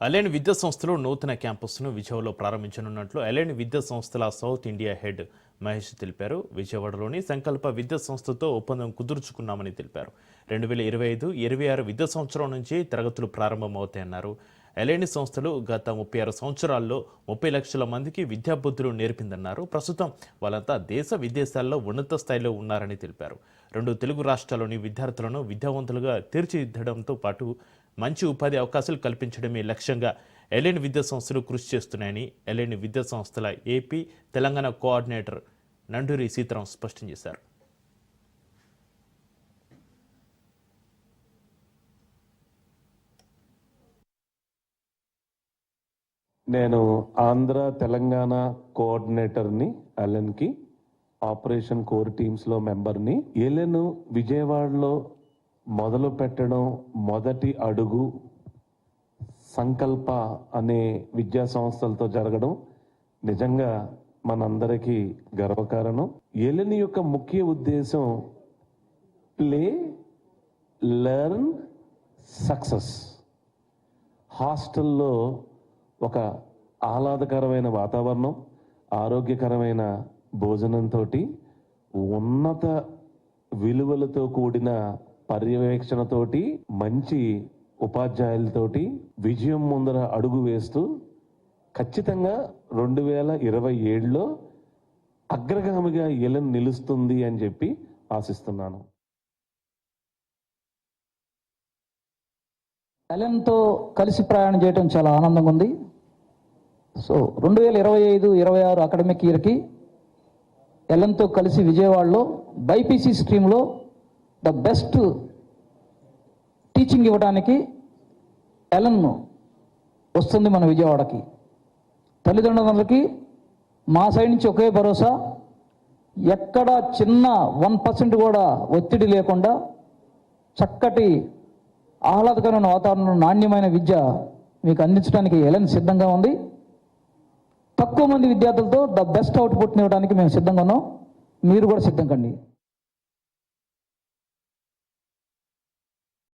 Align విద్యా సంస్థలో నూతన క్యాంపస్ను విజయవాడలో ప్రారంభించనున్నట్లు అలైన్ విద్యా సంస్థల సౌత్ ఇండియా హెడ్ మహేష్ తెలిపారు. విజయవాడలోని సంకల్ప విద్యా సంస్థతో ఒప్పందం కుదుర్చుకున్నామని తెలిపారు. రెండు వేల ఇరవై ఐదు ఇరవై ఆరు విద్యా సంవత్సరం నుంచి తరగతులు ప్రారంభమవుతాయన్నారు. ఎలైని సంస్థలు గత ముప్పై ఆరు సంవత్సరాల్లో ముప్పై లక్షల మందికి విద్యాబుద్ధులు నేర్పిందన్నారు. ప్రస్తుతం వాళ్ళంతా దేశ విదేశాల్లో ఉన్నత స్థాయిలో ఉన్నారని తెలిపారు. రెండు తెలుగు రాష్ట్రాల్లోని విద్యార్థులను విద్యావంతులుగా తీర్చిదిద్దడంతో పాటు మంచి ఉపాధి అవకాశాలు కల్పించడమే లక్ష్యంగా ఎలైన్ విద్యా సంస్థలు కృషి చేస్తున్నాయని ఎలైన్ విద్యా సంస్థల ఏపీ తెలంగాణ కోఆర్డినేటర్ నండూరి సీతారాం స్పష్టం చేశారు. నేను ఆంధ్ర తెలంగాణ కోఆర్డినేటర్ని అలెన్కి ఆపరేషన్ కోర్ టీమ్స్లో మెంబర్ని ఎలెన్ విజయవాడలో మొదలు పెట్టడం మొదటి అడుగు సంకల్ప అనే విద్యా సంస్థలతో జరగడం నిజంగా మనందరికీ గర్వకారణం. ఎలిని యొక్క ముఖ్య ఉద్దేశం ప్లే లెర్న్ సక్సెస్. హాస్టల్లో ఒక ఆహ్లాదకరమైన వాతావరణం ఆరోగ్యకరమైన భోజనంతో ఉన్నత విలువలతో కూడిన పర్యవేక్షణతోటి మంచి ఉపాధ్యాయులతోటి విజయం ముందర అడుగు వేస్తూ ఖచ్చితంగా రెండు వేల ఇరవై ఏడులో అగ్రగామిగా ఎలం నిలుస్తుంది అని చెప్పి ఆశిస్తున్నాను. ఎలెన్తో కలిసి ప్రయాణం చేయడం చాలా ఆనందంగా ఉంది. సో రెండు వేల ఇరవై ఐదు ఇరవై ఆరు అకాడమిక్ ఇయర్కి ఎలెన్తో కలిసి విజయవాడలో బైపీసీ స్ట్రీమ్లో ద బెస్ట్ టీచింగ్ ఇవ్వడానికి ఎలన్ వస్తుంది మన విజయవాడకి. తల్లిదండ్రులకి మా సైడ్ నుంచి ఒకే భరోసా. ఎక్కడ చిన్న వన్ పర్సెంట్ కూడా ఒత్తిడి లేకుండా చక్కటి ఆహ్లాదకరమైన వాతావరణంలో నాణ్యమైన విద్య మీకు అందించడానికి ఎలెన్ సిద్ధంగా ఉంది. తక్కువ మంది విద్యార్థులతో ద బెస్ట్ అవుట్పుట్ని ఇవ్వడానికి మేము సిద్ధంగా ఉన్నాం. మీరు కూడా సిద్ధం కండి.